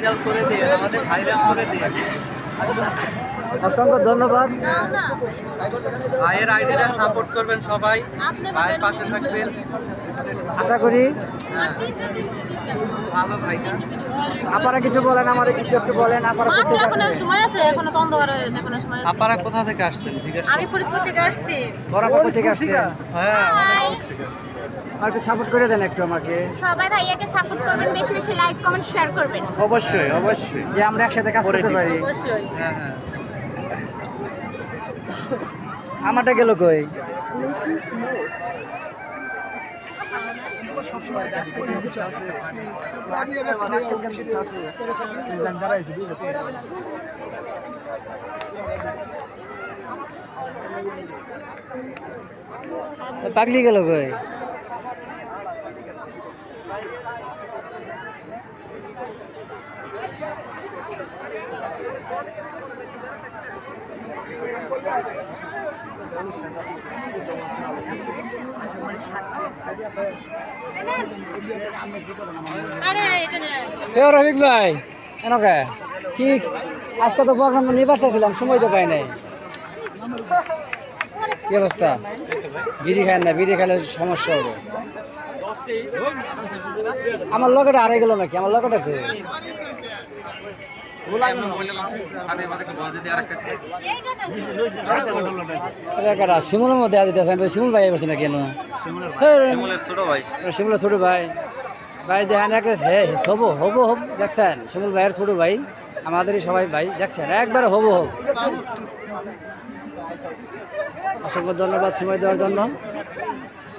Viral করে দিয়ে আমাদের ভাইরাল করে দিয়ে। অসংখ্য ধন্যবাদ। ভাইয়ের আইডিটা সাপোর্ট করবেন সবাই ভাইয়ের পাশে থাকবেন। আশা করি হ্যাঁ, ভালো ভাইটা আপনারা কিছু বলেন আমাদের কিছু একটু বলেন আপনারা মাত্র করতে এখনও সময় আছে এখনও তো অন্ধকার হয়ে গেছে এখনও সময় আছে। আপনারা কোথা থেকে আসছেন? জিজ্ঞেস আমি ফরিদপুর থেকে আসছি। বরাবর থেকে আসছেন? হ্যাঁ। আর একটু সাপোর্ট করে দেন একটু আমাকে। সবাই ভাইয়াকে সাপোর্ট করবেন বেশি বেশি লাইক কমেন্ট শেয়ার করবেন। অবশ্যই অবশ্যই। যে আমরা একসাথে কাজ করতে পারি। অবশ্যই। হ্যাঁ হ্যাঁ। আমারটা গেল কই? পাগলি গেল কই? রফিক ভাই, এনেকে? কি, আজকে তো প্রোগ্রাম নিয়ে পারতেছিলাম সময় তো পাই নাই। কি অবস্থা? বিড়ি খায় না, বিড়ি খাইলে সমস্যা হবে। আমার লগেটা হারাই গেল নাকি? আমার কি এলাকাটা শিমুলের মধ্যে শিমুল ভাই না কেন ছোট ভাই। ভাই হব, দেখছেন? শিমুল ভাইয়ের ছোট ভাই, আমাদেরই সবাই ভাই, দেখছেন? একবারে হব, হব। অসংখ্য ধন্যবাদ, সময় দেওয়ার জন্য।